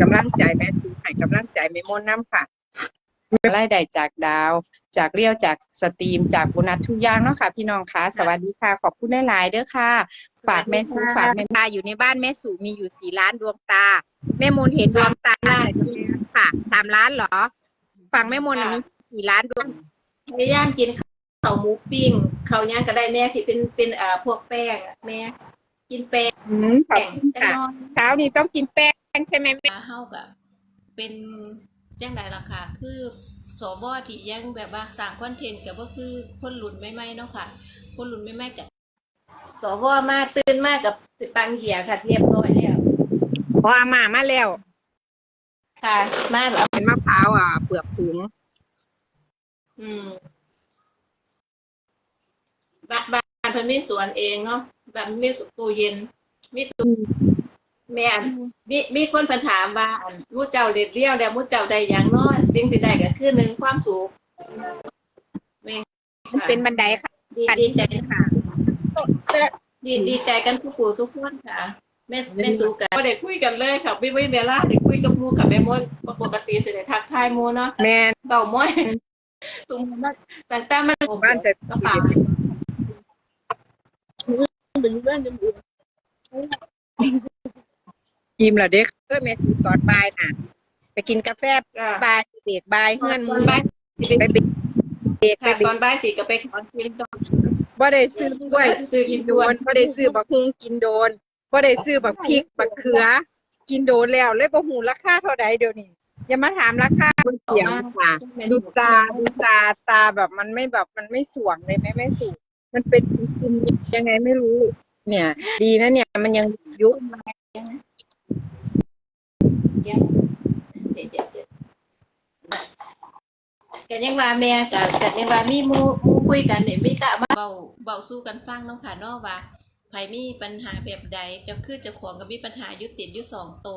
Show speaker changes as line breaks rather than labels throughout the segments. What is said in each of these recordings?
กำลังใจแม่ชูให้กำลังใจแม่มนต์น้ำค่ะรายได้จากดาว จากเรียวจากสตรีมจากโบนัสทุกอย่างเนาะค่ะ พี่น้องคะสวัสดีค่ะ ขอบคุณหลายๆเด้อค่ะ ฝากแม่สูฝากแม่ตาอยู่ในบ้านแม่สูมีอยู่สี่ล้านดวงตา แม่มนต์เห็นดวงตาค่ะสามล้านเหรอ ฝั่งแม่มนต์น่ะมีสี่ล้านดวง
พยายามกินข้าวหมูปิ้งข้าวย่างก็ได้แม่ที่เป็นเป็นเอ่อพวกแป้งอะแม่กินแป้ง
อืมขอบคุณ
จะ
ค่ะ
นอน
เช้านี้ต้องกินแป้ง ใช่ไหมแม่
เฮากับเป็นจังไดล่ะค่ะ คือสบที่ยังแบบว่าสร้างคอนเทนต์กับก็คือคนหลุนใหม่ๆเนาะค่ะ คนหลุนใหม่ๆกับ
สวมาตื่นมากกับสิปังเหียค่ะเรียบร้อยแล้ว
พออามามาแล้ว
ค่ะ มาแล้ว
เป็นมะพร้าวอะเปลือกถุง
อืมบ้านบ้านเพิ่นมีสวนเองเนาะแบบมีตู้เย็นมีตู้ แม่อันมีมีคนเพิ่นถามว่าอันมู้เจ้าเด็ดเลี้ยวแล้วมู้เจ้าได้หยังเนาะสิ่งที่ได้ก็คือหนึ่งความสุขแม่ค่ะ
เป็นบันไดค่ะ
ดีดีใจค่ะดีดีใจกันทุกผู้ทุกคนค่ะแม่แม่สู้กันก็ได้คุยกันเลยค่ะไม่ไม่เวลาได้คุยกับหมูกับแม่มดปกติสิได้ทักทายหมูเนาะ
แมน
เบาม้อยตุ้มมันต่างๆมัน
หมู่บ้านเสร็จ
ก็ป่า
ยิ้มเหรอเด็ กเออแม่ตอนบ่ายน่ะ ไปกินกาแฟ
ก็
บ่ายเบรกบ่ายเงื่อนห
ต
มู
อนบ่ายสิ
ไป
ไป
เบรกไป
ค่ะ
เบร
ตอกนบ่ายสิก็ไปขอกินตอน
บ่ได้ซื้อกล้วย
ซื้อกิ
กิน
น
โด
ด่วน
นบ่ได้ซื้อบักฮุงกินโดนบ่ได้ซื้อบักพริกบักเขือ กินโดนแล้วเลยบ่ฮู้ราคาเท่าใดเดี๋ยวนี้อย่ามาถามราคาบนเสียงค่ะดูตาดูตาตาแบบมันไม่แบบมันไม่สว่างเลยไหมไม่สูงมันเป็นกินยังไงไม่รู้ เนี่ย ดีนะเนี่ย มันยังยุบ
เดี๋ยว เดี๋ยวเดี๋ยวเดี๋ยวกันยังว่าแม่กับกันยังว่ามีมูมูคุยกันเนี่ยมีกะมา
เบาเบาสู้กันฟังเนาะค่ะเนาะว่าไผมีปัญหาแบบใดจะคือจะของกับมีปัญหายุติดยุสองโต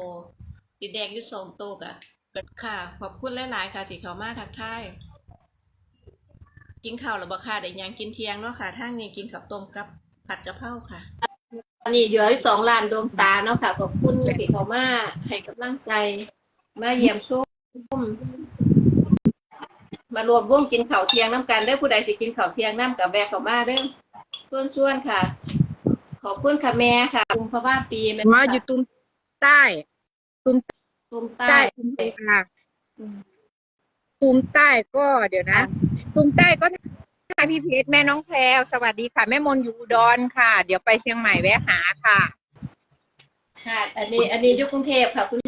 ติดแดงยุสองโตกะกะค่ะ ขอบคุณหลายๆค่ะที่เขามาทักทายกินข้าวหรือบ่ค่ะได้หยังกินเที่ยงเนาะค่ะทางนี้กินกับต้มกับผัดกะเพราค่ะ
อันนี้อยู่ที่สองล้านดวงตาเนาะค่ะขอบคุณที่เขามาให้กำลังใจ มาเยี่ยมชมมารวมวงกินข้าวเที่ยงน้ำกันได้อผู้ใดสิกินข้าวเที่ยงน้ำกับแบกเขามาเด้อส่วนส่วนๆค่ะ ขอบคุณค่ะแม่ค่ะคุมพระว่าปีแม่
ว่าอยู่ตุ้มใต้
ตุม
ใต้
ใต้
ตุ้มใต้ค่ะตุ้มใต้ก็เดี๋ยวนะตุ้มใต้ก็ค่ะพี่เพชรแม่น้องแพรวสวัสดีค่ะ แม่มนอยู่อุดรค่ะ เดี๋ยวไปเชียงใหม่แวะหาค่ะ
ค่ะ อันนี้ อันนี้อยู่กรุงเทพค่ะคุณ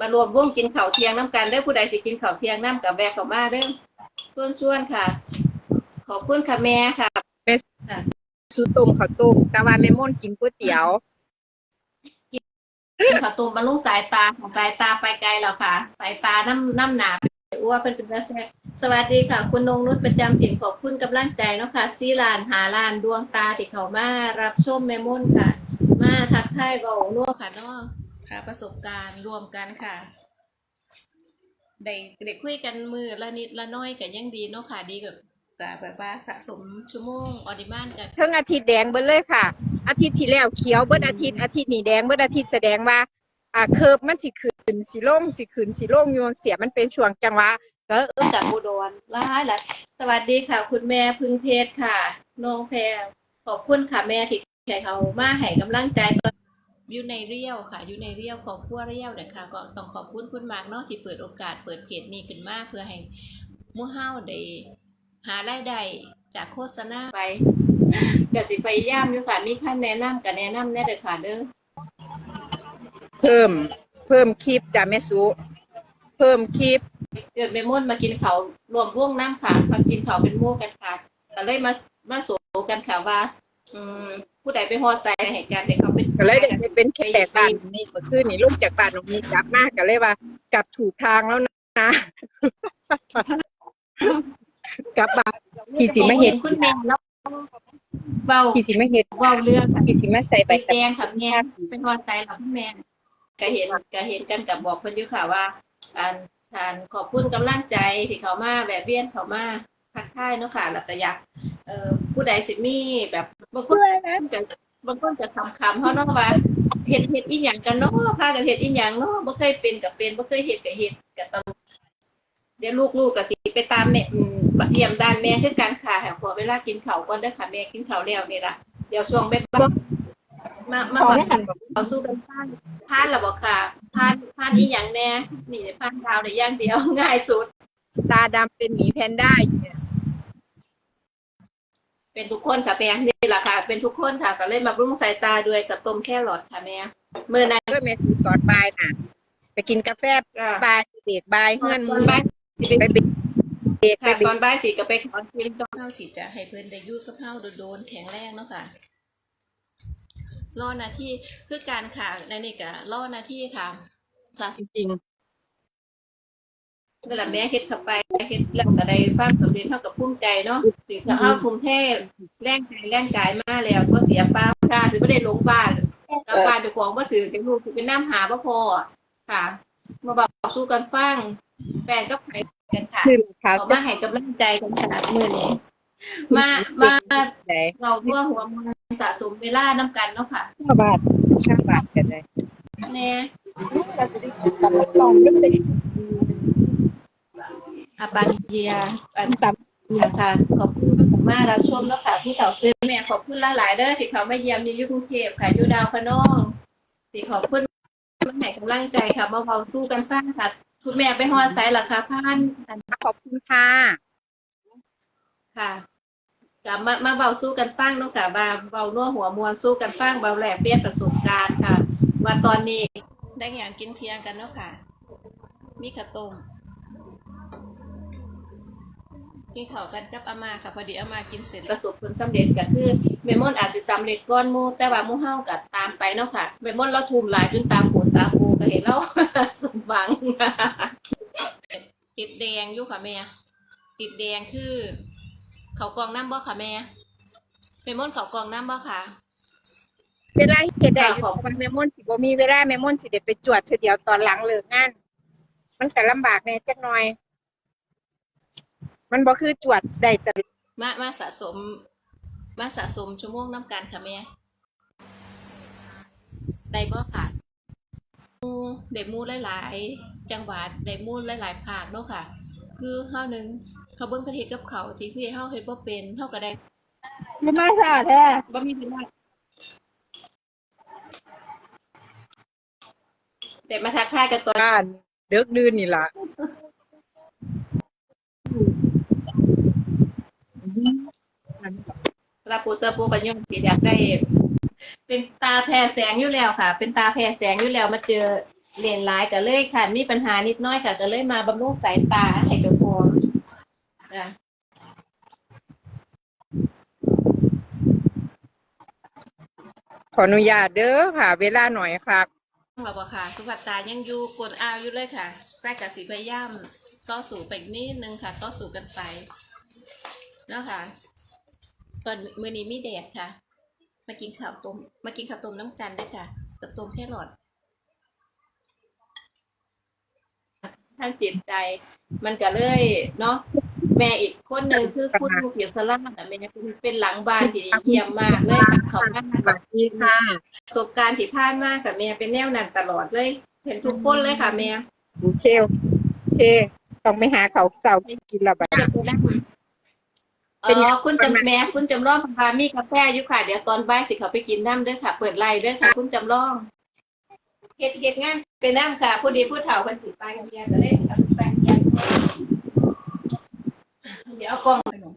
มารวมวงกินข้าวเที่ยงน้ำกันได้อผู้ใดสิกินข้าวเที่ยงน้ำกับแบกเขามาเด้อส่วนส่วนๆค่ะ ขอบคุณค่ะแม่ค่ะ
สุต้มข้าวต้มแต่ว่าแม่มนกินก๋วยเตี๋ยว
กินข้าวต้มบรรลุสายตาของสายตาไปไกลแล้วค่ะ สายตาน้ำน้ำหนาอ้วเป็นเป็นแม่แซ่บสวัสดีค่ะ คุณนงนุชประจำถิ่นขอบคุณกำลังใจเนาะค่ะซีลานหาลานดวงตาที่เขามารับชมแม่ม่นค่ะ มาทักทายเบาน่ว
ค่ะเนาะ ค่ะ ประสบการณ์รวมกันค่ะได้ได้คุยกันมือละนิดละน้อยกันยังดีเนาะค่ะดีแบบกับแบบว่าสะสมชั่วโมงออดิมานกัน
เทั้งอาทิตย์แดงเบิดเลยค่ะ อาทิตย์ที่แล้วเขียวเบิดอาทิตย์อาทิตย์นี้แดงเบิดอาทิตย์แสดงว่า อ่าเคิร์ฟมันสิขึ้นสิลงสิขึ้นสิลงอยู่เสียมันเป็นช่วงจังหวะก็
เริ่มจากอุดรหลายหลายสวัสดีค่ะ คุณแม่พึ่งเพชรค่ะน้องแพรขอบคุณค่ะแม่ที่ให้เขามาให้กำลังใจ
อ ยู่ในเรียวค่ะ อยู่ในเรียวของพัวเรียวนะคะก็ต้องขอบคุณคุณมากเนาะที่เปิดโอกาสเปิดเพจนี้ขึ้นมาเพื่อให้หมู่เฮาได้หารายได้จากโฆษณา
ไปจะสิไปย่ามอยู่ค่ะมีขั้นแนะนำกับแนะนำแน่เลยค่ะเด้อ
เพิ่ม เพิ่มคลิปจ้ะแม่สุเพิ่มคลิป
เกิดเมม่นมากินเขาวรวมวงน้ำค่ะมากินเขาวเป็นหมู่กันค่ะก็เลยมามาโสกันค่ะว่า อืม ผู้ใดไปฮอดใส่เหตุการณ์เด็กเขาเป็น
ก็เลยได้เป็นแขกบ้านนี่เมื่อคืนนี่ลูกจากบ้านตรงนี้กลับมากก็เลยว่า กลับถูกทางแล้วนะกลับบ้านที่สิมาเห็น
คุณแม่แล้วเบา
ที่สิมาเห็น
เบาเรื่อง
ที่สิมาใส่
ไป
ไป
แจ้งค่ะแม่เป็นฮอดใส่หลังแม่ก็เห็นก็เห็นกันกับบอกเพิ่นอยู่ค่ะว่าการทานขอบคุณกำลังใจที่เขามาแบบเวียนเขามาทักทายเนาะค่ะแล้วก็อยากเอ่อผู้ใดสิมีแบบ บางคนก็บางคนจะคำคำๆเขาเนาะว่าเห็ดเห็ดอีหยังกันเนาะพากันเห็ดอีหยังเนาะบ่เคยเป็นกับเป็นบ่เคยเห็ดกับเห็ดกับตลอดเดี๋ยวลูกๆก็สิไปตามแม่อืมเยี่ยมบ้านแม่คือการค่ะแห่งพอเวลากินข้าวก่อนเด้อค่ะแม่กินข้าวแล้วนี่ล่ะเดี๋ยวช่วงบ่ายๆมามา
ขอ
บอก
ให้หันบอก
เอาสู้กันพานพานละบ่ค่ะพานพานอีหยังแน่นี่พานดาวได้อย่างเดียวง่ายสุด
ตาดำเป็นหมีแพนด้าอยู่ เนี่ย
เป็นทุกคนค่ะแม่นี่แหละค่ะ เป็นทุกคนค่ะก็เลยมาบำรุงสายตาด้วยกับต้มแครอทค่ะแม่เมื่อนั้น
เพื่อเมสูตอนบ่ายน่ะ ไปกินกาแฟ
ก็
บ่ายเบรกบ่าย
ตอ
เงื่อนน
ต
มื
อ
อน
บ่าย
ไปเบรกเบรกไป
ค่ะ
เบร
ตอกนบ่ายสี่ก็ไปขอกินตอน
เฮาสิจะให้เพิ่นได้อยู่กับเฮาโดนๆแข็งแรงเนาะค่ะรอหน้าที่คือการค่ะในนี่ก็รอหน้าที่ค่ะสะส
จ
ม
ริง
นั่นแหละแม่เฮ็ดเข้าไปเฮ็ดแล้วก็ได้ความสำเร็จเท่ากับภูมิใจเนาะสิถ้าเอาภูมิเทพแรงใจแรงกายมาแล้วก็เสียเปล่าค่ะถือไม่ได้ลงบ้านกลับบ้านไปของบ่ถือจังลูกสิเป็นน้ำหาบ่พอค่ะ มาบอกสู้กันฟังแฟนก็ไปกันค่ะ
ๆคือเขา
ขอ
จะ
มาให้กำลังใจกันขนาดมือนี้มามา
ไหน
เราเพื่อหัวมือสะสมเวลาน้ำกันเนาะค่ะ
ข้าวบาทข้าวบาทกันเลย
แน่
เราจะได้กินกับลองด้วยเลย
อาบาเยียอัน
สาม
ค่ะขอบคุณมากรับชมแล้วค่ะที่เขาขึ้นแม่ขอบคุณหลายๆเด้อสิเขามาเยี่ยมในยุคกรุงเทพค่ะอยูดาวพะน้องสิขอบคุณมาให้กำลังใจค่ะมาเบาสู้กันฟังค่ะคุณแม่ไปฮอดไซส์ราคาพันอัน
ขอบคุณค่ะ
ค่ะกับมามาเบาสู้กันฟังเนาะค่ะมาเบานัวหัวมวลสู้กันฟังเบาแหลกเปรียบประสบการณ์ค่ะ ว่าตอนนี้
ได้อย่างกินเที่ยงกันเนาะค่ะ มีข้าวต้ม กินข้าวกันกับอาม่าค่ะพอดีอาม่ากินเสร็จ
ประสบผลสำเร็จก็คือเมมอนอาจสิสำเร็จก้อนหมูแต่ว่าหมูเฮาก็ตามไปเนาะค่ะเมมอนเราทุ่มหลายจนตามโผลตามโพก็เห็นเราสมหวัง
ติดแดงอยู่ค่ะแม่ติดแดงคือเขากองน้ำบ่ค่ะแม่เป็นมอนเขากองน้ำบ่ค่ะ
เวลาเฮ็ดได้อยู่เพราะว่าแม่ม่อนสิบ่มีเวลาแม่ม่อนสิได้ไปจวดเทื่อเดียวตอนหลังเลิกงาน มันก็ลำบากแน่จักหน่อย มันบ่คือจวดได้แต่
มามาสะสม มาสะสมชั่วโมงน้ำกันค่ะแม่ได้บ่ค่ะหมู่ได้หมู่หลายๆ จังหวัดได้หมู่หลายๆภาคเนาะค่ะ คือเฮาหนึงเขาเบิ่งประเทศกับเขาที่สิเฮาเฮ็ดบ่เป็นเฮาก็ได้
ไม่มาซะแท้
บ่มีเวลาเด็มาทักทายกันตอน
บ้านเดึกดื่นนี่ล่ะ
ลาปูเตอร์ปูกันยงสิอยากได้ เป็นตาแพ้แสงอยู่แล้วค่ะ เป็นตาแพ้แสงอยู่แล้วมาเจอเลนส์ร้ายก็เลยค่ะ มีปัญหานิดหน้อยค่ะ ก็เลยมาบำรุงสายตาให้กับพรนะ
ขออนุญาตเด้อค่ะ เวลาหน่อยครับ
เราบ่ค่ะสุภัตตายังอยู่กดอาวอยู่เลยค่ะแต่กสิพยายามต่อสู้ไปอีกนิดนึงค่ะ ต่อสู้กันไปเนาะค่ะ ตอนมื้อนี้มีแดดค่ะ มากินข้าวต้ม มากินข้าวต้มน้ำกันได้อค่ะกับต้มแครอท
ทางจิตใจ มันก็เลยเนาะแม่อีกคนหนึ่งคือคุณลูกเกียรติสลาดอะแม่เป็นเป็นหลังบ้านที่เยี่ยมมากเลยค่ะเขาบ้าน
สวัสดีค่ะ
ประสบการณ์ที่ผ่านมากับแม่เป็นแนวนั้นตลอดเลยเห็นทุกคนเลยค่ะแม่
โอเคโอเคต้องไปหาเขาวเสาร์กินและบัด
จะ เป็นอ๋อคุณจำแม่คุณจำลองพามีกาแฟอยู่ค่ะ เดี๋ยวตอนบ่ายสิเขาไปกินน้ำเด้อค่ะ เปิดไล่เด้อค่ะ คุณจำลองเฮ็ดเฮ็ดงานเป็นน้ำค่ะผู้ดีผู้เฒ่าคนสิไปกันเดียวก็เลยสิเอาไปแปลงเดียวเดี๋ยวเอากล้อง
ขนม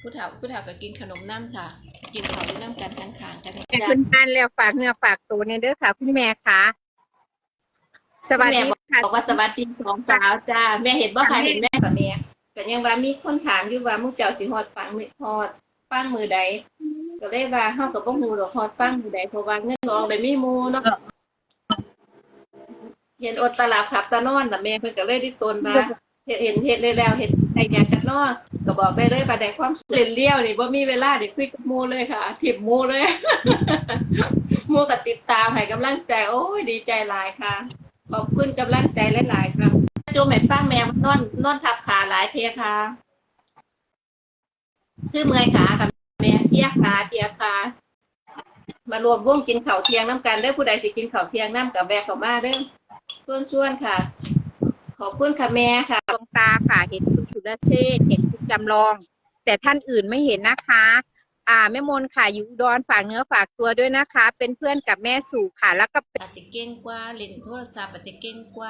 ผู้เฒ่าผู้เฒ่าก็กินขนมน้ำค่ะ กินข้าวด้วยน้ำกันข้างๆกันเลย
แม่คุณทานแล้วฝากเนื้อฝากตัวในเด้อค่ะ คุณแม่ค่ะ สวัสดีค่ะ
บอกว่าสวัสดีสองสาวจ้าแม่เห็นบ่ค่ะเห็นแม่กับแม่ก็ยังว่ามีคนถามอยู่ว่ามุกเจ้าสิฮอดฟังมือฮอดฟังมือใดก็เลยว่าเฮาก็บ่ฮู้ดอกฮอดฟังมือใดเพราะว่าเงินทองได้มีหมู่เนาะเห็นอดตลาดขับตะนอนแต่ะแม่เพิ่นก็เลยได้ตนมาเห็นเห็นเห็นเลยแล้วเห็นไอ้หยังกันเนาะก็บอกได้เลยว่าได้ความเล่นเลี้ยวนี่บ่มีเวลาได้คุยกับหมู่เลยค่ะถิบหมู่เลยหมู่ก็ติดตามให้กำลังใจ โอ้ยดีใจหลายค่ะ ขอบคุณกำลังใจหลาย ๆ ครับโจแม่ป้าแมวนอนนอนทับขาหลายเทค่ะ คือเมื่อยขาค่ะแม่เทียขาเทียขามารวมวงกินข้าเทียงน้ำกันเด้ผู้ใดสิกินข้าเทียงน้ำกับแบกเข้ามาเด้อส่วนส่วนค่ะ ขอบคุณค่ะแม่ค่ะ
ดวงตาค่ะ เห็นคุณสุรเชษเห็นคุณจำลอง แต่ท่านอื่นไม่เห็นนะคะ อ่าแม่มนค่ะอยู่อุดรฝากเนื้อฝากตัวด้วยนะคะ เป็นเพื่อนกับแม่สู่ค่ะ แล้วก็
อาจสิเก่งกว่าเล่นโทรศัพท์อาจจะเก่งกว่า